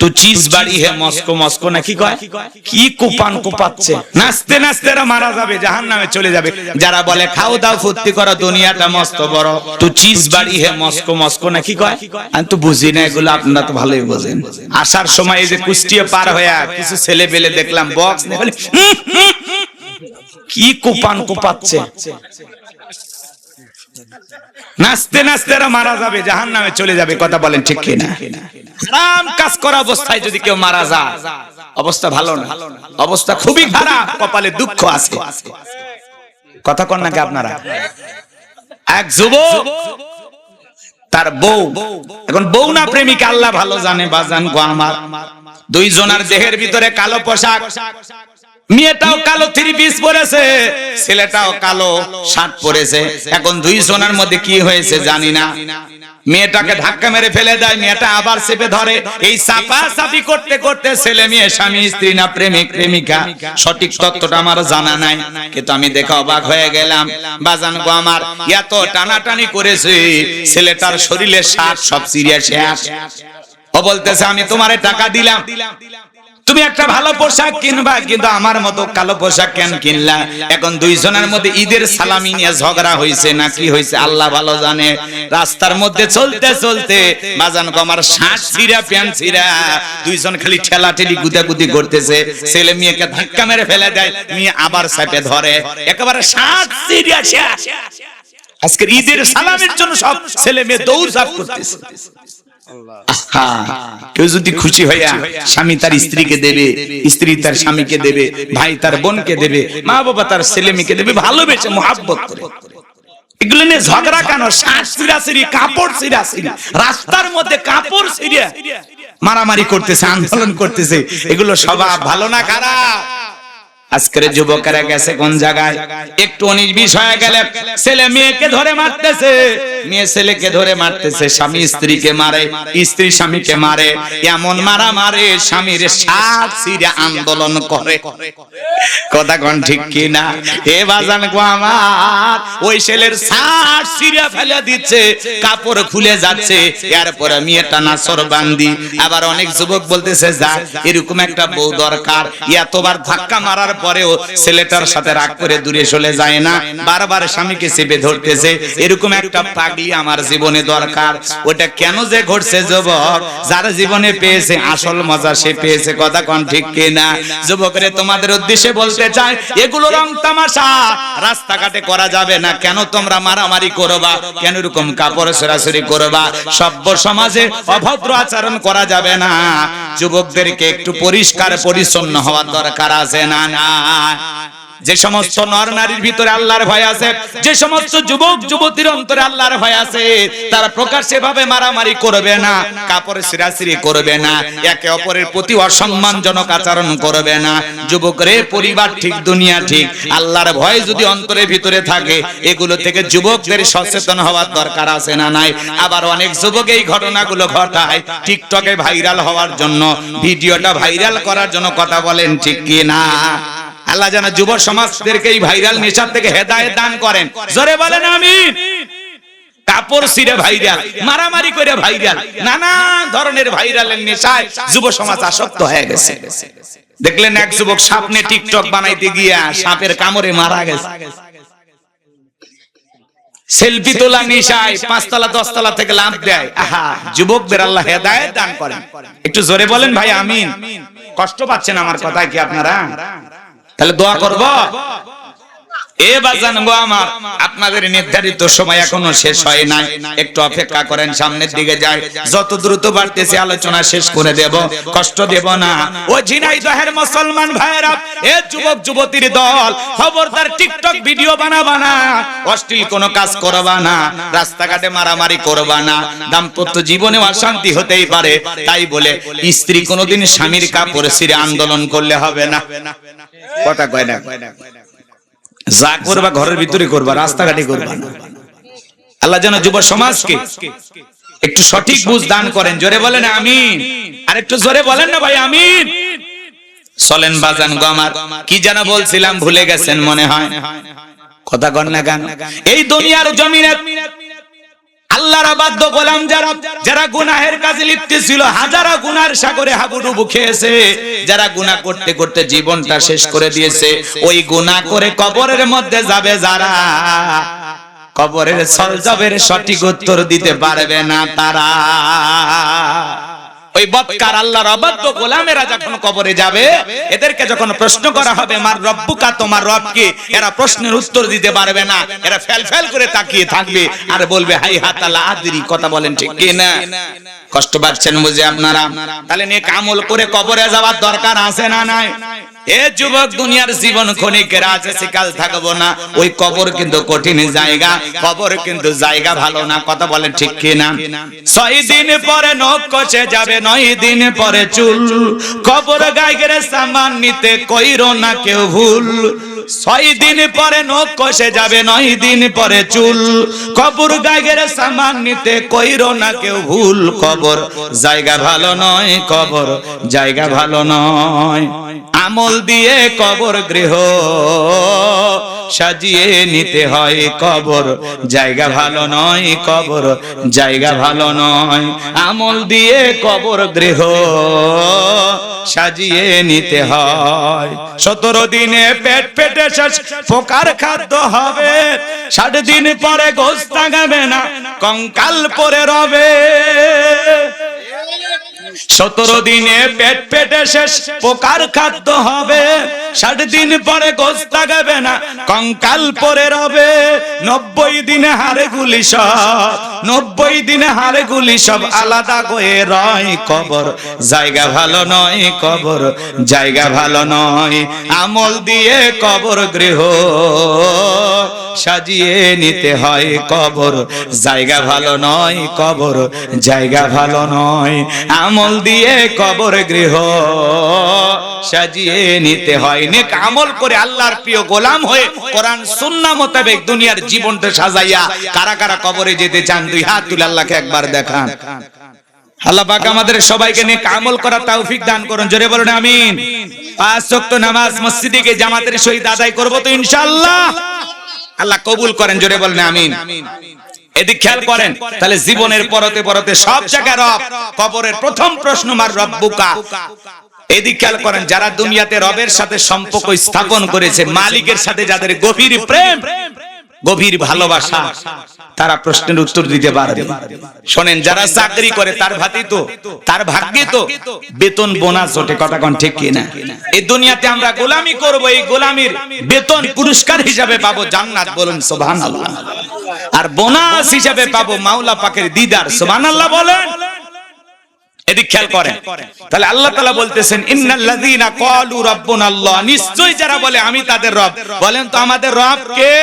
তো চিজ বাড়ি হে Moscow Moscow নাকি কয়? কি কুপান কুপাচ্ছে? নাচতে নাচতে এরা মারা যাবে জাহান নামে চলে যাবে। যারা বলে খাও দাও ফুর্তি করো দুনিয়াটা মস্ত বড়। তো চিজ বাড়ি হে মস্কো মস্কো নাকি কয়? আমি তো বুঝি না এগুলো আপনারা তো ভালোই বোঝেন। আসার সময় এই যে কুষ্টিয়া পার হয়ে কিছু ছেলে পেলে দেখলাম বক্স। কি কুপান কুপাচ্ছে? নাচতে নাচতে এরা মারা যাবে জাহান নামে চলে যাবে কথা বলেন ঠিক কিনা? হারাম কাজ করা অবস্থায় যদি কেউ মারা যায়, অবস্থা ভালো না। অবস্থা খুবই খারাপ, কপালে দুঃখ আছে। কথা কন নাকি আপনারা? এক যুবক, তার বউ। এখন বউ না প্রেমিকা, আল্লাহ ভালো জানে, বাজান গো আমার। দুই জনার দেহের ভিতরে কালো পোশাক। মেয়েটাও কালো থ্রি পিস পরেছে, ছেলেটাও কালো শার্ট পরেছে। এখন দুই জনের মধ্যে কি হয়েছে জানি না। মেয়েটাকে ধাক্কা মেরে ফেলে দেয়, মেয়েটা আবার চেপে ধরে। এই চাপা চাপি করতে করতে ছেলে মেয়ে, স্বামী, স্ত্রী না, প্রেমিক, প্রেমিকা? সঠিক তত্ত্বটা আমার জানা নাই, কিন্তু আমি দেখে অবাক হয়ে গেলাম। বাজান গো আমার, এত টানাটানি করেছে, ছেলেটার শরীরে শ্বাস সব সিরিয়াস ও বলতেছে, আমি তোমারে টাকা দিলাম। তুমি একটা ভালো পোশাক কিনবা, কিন্তু আমার মতো কালো পোশাক কেন কিনলা? এখন দুইজনের মধ্যে ঈদের সালামি নিয়ে ঝগড়া হয়েছে না কি হয়েছে আল্লাহ ভালো জানে। রাস্তার মধ্যে চলতে চলতে বাজান আমার শার্ট ছিঁড়া প্যান্ট ছিঁড়া, দুইজন খালি ঠেলা ঠেলি গুদাগুদি করতেছে। ছেলে মেয়েকে ধাক্কা মেরে ফেলে দেয়, মেয়ে আবার চাপে ধরে। একেবারে শার্ট ছিঁড়া শেষ আজকের ঈদের সালামের জন্য সব ছেলে মেয়ে দৌড় করতেছে। কেউ যদি খুশি হইয়া স্বামী তার স্ত্রীকে দেবে, স্ত্রী তার স্বামীকে দেবে, ভাই তার বোনকে দেবে মা বাবা তার ছেলে মেয়েকে দেবে, ভালোবেসে মহাব্বত করে। এগুলো নিয়ে ঝগড়া কেন? শ্বাস সিরাসিরি কাপড় সিরাসিরি রাস্তার মধ্যে কাপড় সিরিয়া মারামারি করতেছে, আন্দোলন করতেছে। এগুলো স্বভাব ভালো না খারাপ? আজকের যুবকেরা গেছে কোন জায়গায়? একটু বিশ হয়ে গেলে ছেলে মেয়েকে ধরে মারতেছে। মেয়ে ছেলেকে ধরে মারতেছে, স্বামী স্ত্রীকে মারে, স্ত্রী স্বামীকে মারে, এমন মারা মারে স্বামীর সাত সিরে আন্দোলন করে। কথা কোন ঠিক কি না হে বাজান গো আমার, ওই ছেলের সাত সিরে ফেলে দিচ্ছে, কাপড় খুলে যাচ্ছে, এরপরে মেয়েটা নাসর বান্দি আবার অনেক যুবক বলতেছে, যা, এরকম একটা বউ দরকার। এতবার ধাক্কা মারার পরেও ছেলেটার সাথে রাগ করে দূরে চলে যায় না, বারবার স্বামীকে চেপে ধরতেছে। এরকম একটা পাগলি আমার জীবনে দরকার। ওটা কেন যে ঘটছে যুবক? যার জীবনে পেয়েছে আসল মজা, সে পেয়েছে কথা কোন ঠিক কিনা? যুবকরে, তোমাদের উদ্দেশ্যে বলতে চাই, এগুলো রং তামাশা। রাস্তাঘাটে করা যাবে না। কেন তোমরা মারামারি করবা? কেন এরকম কাপড় সরাসরি করবা? সভ্য সমাজে অভদ্র আচরণ করা যাবে না। যুবকদেরকে একটু পরিষ্কার পরিচ্ছন্ন হওয়ার দরকার আছে না না? যে সমস্ত নর নারীর ভিতরে আল্লাহর ভয় আছে, যে সমস্ত যুবক, যুবতীর অন্তরে আল্লাহর ভয় আছে, তারা প্রকাশ্যে ভাবে মারামারি করবে না, কাপড়ে সিরাসিরি করবে না, একে অপরের প্রতি অসম্মানজনক আচরণ করবে না। যুবকরে পরিবার ঠিক, দুনিয়া ঠিক, আল্লাহর ভয় যদি অন্তরের ভিতরে থাকে, এগুলো থেকে যুবকদের সচেতন হওয়ার দরকার আছে না নাই? আবার অনেক যুবক এই ঘটনাগুলো ঘটায়, টিকটকে ভাইরাল হওয়ার জন্য, ভিডিওটা ভাইরাল করার জন্য কথা বলেন, ঠিক কি না? আল্লাহ যেন যুব সমাজদেরকে এই ভাইরাল নেশার থেকে হেদায়েত দান করেন। জোরে বলেন গেছে। দেখলেন এক যুবক সাপনে টিকটক বানাইতে গিয়া সাপের কামড়ে মারা গেছে। সেলফি তোলা নেশায় পাঁচতলা, দশতলা থেকে লাভ দেয়। আহা, যুবকদের আল্লাহ দান করেন। একটু জোরে বলেন ভাই, আমিন। কষ্ট পাচ্ছেন আমার কথায় কি আপনারা? তাহলে দোয়া করব? এ বাজান গো আমার, আপনাদের নির্ধারিত সময় এখনও শেষ হয় নাই। একটু অপেক্ষা করেন, সামনের দিকে যাই। যত দ্রুত বাড়তেছে আলোচনা শেষ করে দেব, কষ্ট দেব না। ও ঝিনাইদহের মুসলমান ভাইরা এ যুবক যুবতীর দল, খবরদার টিকটক ভিডিও বানাবা না। অশ্লীল কোনো কাজ করবা না, রাস্তাঘাটে মারামারি করবা না। দাম্পত্য জীবনে অশান্তি হতেই পারে, তাই বলে, স্ত্রী কোনোদিন স্বামীর কাপড় ছিঁড়ে আন্দোলন করলে হবে না। কথা কয় না। যা করবা ঘরের ভিতরে করবা রাস্তাঘাটে করবা আল্লাহ যেন যুব সমাজকে একটু সঠিক বুঝ দান করেন। জোরে বলেন আমিন। আর একটু জোরে বলেন না ভাই, আমিন। চলেন বাজান গো আমার, কি যেন বলছিলাম, ভুলে গেছেন মনে হয়। কথা কন গান। এই দুনিয়ার জমিনে আল্লাহর বাদ্য গোলাম যারা যারা গুনাহের কাজে লিপ্ত ছিল, হাজারো গুনার সাগরে হাবুডুবু খেয়েছে। যারা গুনাহ করতে করতে জীবনটা শেষ করে দিয়েছে, ওই গুনাহ করে কবরের মধ্যে যাবে যারা। কবরের সলজবের সঠিক উত্তর দিতে পারবে না তারা। ওই বৎকার আল্লাহর অবাধ্য গোলামেরা যখন কবরে যাবে, এদেরকে যখন প্রশ্ন করা হবে, মার রব্বুকা, তোমার রবকে এরা প্রশ্নের উত্তর দিতে পারবে না। এরা ফেল ফেল করে তাকিয়ে থাকবে আর বলবে, হাই হাতালা আদরি। কথা বলেন ঠিক কি না কষ্ট পাচ্ছেন বুঝে আপনারা? তাহলে নেক আমল করে কবরে যাওয়ার দরকার আছে না নাই? এ যুবক দুনিয়ার জীবন থাকব না। ওই কবর কিন্তু কঠিন জায়গা কিন্তু জায়গা ভালো না। ঠিক দিন পরে নখ কষে যাবে দিন পরে চুল। কবর সামান নিতে কইরো না কেউ ভুল। দিন পরে নখ কষে যাবে দিন পরে চুল। কবর সামান নিতে না কেউ ভুল। কবর জায়গা ভালো নয়, কবর জায়গা ভালো নয়। আমল দিয়ে কবর গৃহ সাজিয়ে নিতে হয় কবর। জায়গা ভালো নয় কবর, জায়গা ভালো নয়। আমল দিয়ে কবর গৃহ সাজিয়ে নিতে হয়। সতেরো দিনে পেট পেটে শেষ, পোকার খাদ্য হবে। ষাট দিন পরে গোস্ত তাগাবে না, কঙ্কাল পরে রবে। সতেরো দিনে পেট পেটে শেষ, পোকার খাদ্য হবে। ষাট দিন পরে গোস্ত তাগাবে না, কঙ্কাল পরে রবে। নব্বই দিনে হারে গুলি সব, নব্বই দিনে হারে গুলি সব। আলাদা গয়ে রয় কবর। জায়গা ভালো নয় কবর, জায়গা ভালো নয়। আমল দিয়ে কবর গৃহ। সাজিয়ে নিতে হয় কবর। জায়গা ভালো নয় কবর, জায়গা ভালো নয়। আমল দিয়ে কবর গৃহ সাজিয়ে নিতে হয়। নেক আমল করে আল্লাহর প্রিয় গোলাম হয়ে কোরআন মোতাবেক দুনিয়ার জীবনটা সাজাইয়া কারা কারা কবরে যেতে চান, দুই হাত তুলে আল্লাহকে একবার দেখান। আল্লাহ আমাদের সবাইকে নিয়ে আমল করার তৌফিক দান করুন। জোরে বলুন, আমিন। পাঁচ নামাজ মসজিদে গিয়ে জামাতের সহিত আদায় করব তো ইনশাআল্লাহ। আল্লাহ কবুল করেন, জোরে বলেন আমিন। এদিক খেয়াল করেন, তাহলে জীবনের পরতে পরতে সব জায়গায় রব, কবরের প্রথম প্রশ্ন মার রব্বুকা। এদিক খেয়াল করেন, যারা দুনিয়াতে রবের সাথে সম্পর্ক স্থাপন করেছে, মালিকের সাথে যাদের গভীর প্রেম গভীর ভালোবাসা। তারা প্রশ্নের উত্তর দিতে পারবে শোনেন, যারা চাকরি করে, তার ভাতি তো, তার ভাগ্যে তো বেতন বোনাস ওঠে, কথা কোন ঠিক কিনা এই দুনিয়াতে আমরা গোলামি করব, এই গোলামির বেতন পুরস্কার হিসাবে পাবো জান্নাত বলুন, সুবহানাল্লাহ। আর বোনাস হিসাবে পাবো মাওলা পাকের দিদার, সুবহানাল্লাহ বলেন। এদিক খেয়াল করেন। তাহলে আল্লাহ তাআলা বলতেছেন, ইন্নাল্লাযীনা ক্বালু রাব্বুনাল্লাহ। নিশ্চয়ই যারা বলে, আমি তাদের রব। বলেন তো, আমাদের রব কে?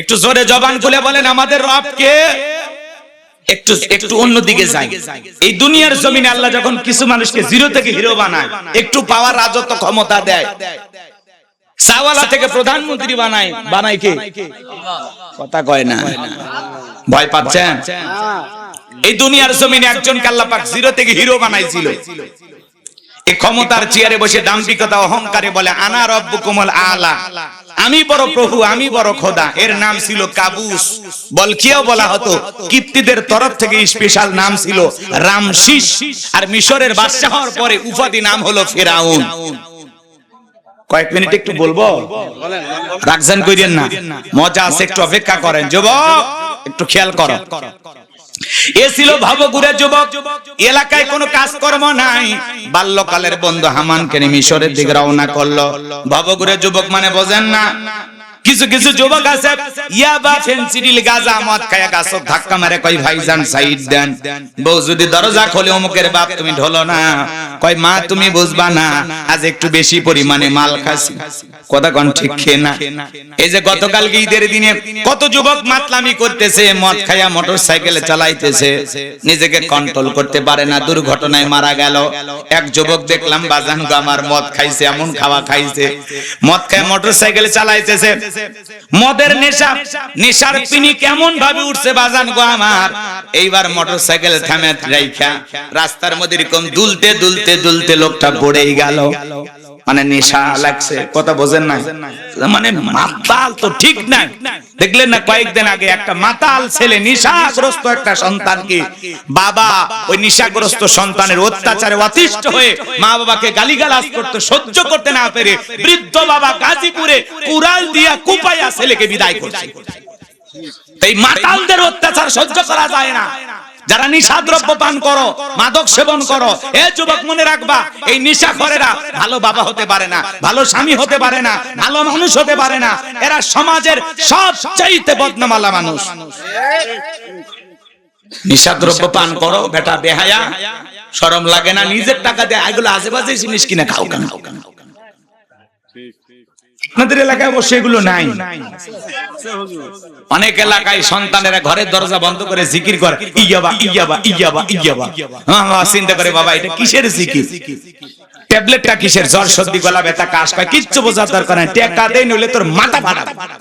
একটু জোরে জবান খুলে বলেন আমাদের রব কে একটু একটু অন্যদিকে যাই। এই দুনিয়ার জমিনে আল্লাহ যখন কিছু মানুষকে জিরো থেকে হিরো বানায়, একটু পাওয়ার রাজত্ব ক্ষমতা দেয়। সাওয়ালা থেকে প্রধানমন্ত্রী বানায় বানায় কে? কথা কয় না। ভয় পাচ্ছেন? এই দুনিয়ার জমিনে একজনকে আল্লাহ পাক জিরো থেকে হিরো বানাইছিল। ক্ষমতার চেয়ারে বসে দাম্পিকতা অহংকারে বলে, আনা রব্বুকুমুল আলা। আমি বড় প্রভু, আমি বড় খোদা। এর নাম ছিল কাবুস। বলকিয়াও বলা হতো, কিপ্তিদের তরফ থেকে স্পেশাল নাম ছিল রামশিস। আর মিশরের বাদশাহ পরে উপাধি নাম হলো ফেরাউন। কয়েক মিনিট একটু বলব? রাখছেন কইরেন না, মজা আছে, একটু অপেক্ষা করেন। যুবক, একটু খেয়াল করো। এ ছিল যুবক। এলাকায় কোনো কাজকর্ম নাই। বাল্যকালের বন্ধু হামানকে মিশরের দিকে রওনা করল। যুবক মানে বোঝেন না। কিছু কিছু যুবক আছে ইয়াবা ফেন্সিডিল গাজা মদ খায়া ধাক্কা মারে কই ভাইজান সাইড দেন। বউ যদি দরজা খোলে, অমুকের বাপ তুমি ঢোলো না। কয় মা তুমি বুঝবা না আজ একটু বেশি পরিমাণে মাল খাসি কথা কোন ঠিক খেয়ে না? এই যে গতকালকে ঈদের দিনে কত যুবক মাতলামি করতেছে মদ খায়া মোটর সাইকেলে চালাইতেছে নিজেকে কন্ট্রোল করতে পারে না দুর্ঘটনায় মারা গেল। এক যুবক দেখলাম বাজান গো আমার মদ খাইছে এমন খাওয়া খাইছে মদ খায় মোটর সাইকেলে চালাইতেছে। মদের নেশা নেশার পিনি কেমন ভাবে উঠছে বাজান গো আমার। এইবার মোটর সাইকেল থামে রাইখা। রাস্তার মধ্যে এরকম দুলতে দুলতে দুলতে লোকটা পড়েই গেল। মানে নেশা লাগছে, কথা বোঝেন না মানে মাতাল তো ঠিক নাই। দেখলেন না কয়েকদিন আগে একটা মাতাল ছেলে, নেশাগ্রস্ত একটা সন্তানকে বাবা ওই নেশাগ্রস্ত সন্তানের অত্যাচারে অতিষ্ঠ হয়ে মা বাবাকে গালিগালাজ করতে, সহ্য করতে না পেরে বৃদ্ধ বাবা গাজীপুরে কুড়াল দিয়া কুপাইয়া ছেলেকে বিদায় করছে। এই মাতালদের অত্যাচার সহ্য করা যায় না। যারা নিশা দ্রব্য পান করো, মাদক সেবন করো, এ যুবক মনে রাখবা, এই নিশা করেরা ভালো বাবা হতে পারে না, ভালো স্বামী হতে পারে না, ভালো মানুষ হতে পারে না, এরা সমাজের সবচাইতে বদনামালা মানুষ। নিশা দ্রব্য পান করো, বেটা বেহায়া, শরম লাগে না, নিজের টাকা দিয়ে, এগুলো আশেপাশে জিনিস কিনে খাও কেন? আপনাদের এলাকায় অবশ্য এগুলো নাই। অনেক এলাকায় সন্তানেরা ঘরের দরজা বন্ধ করে জিকির করে। ইয়াবা ইয়াবা ইয়াবা ইয়াবা। হ্যাঁ চিন্তা করে বাবা, এটা কিসের জিকির? ট্যাবলেটটা কিসের? জ্বর সর্দি, গলা ব্যথা, কাশ পায়, কিচ্ছু বোঝার দরকার নাই। টেকা দেই নইলে তোর মাথা ফাটা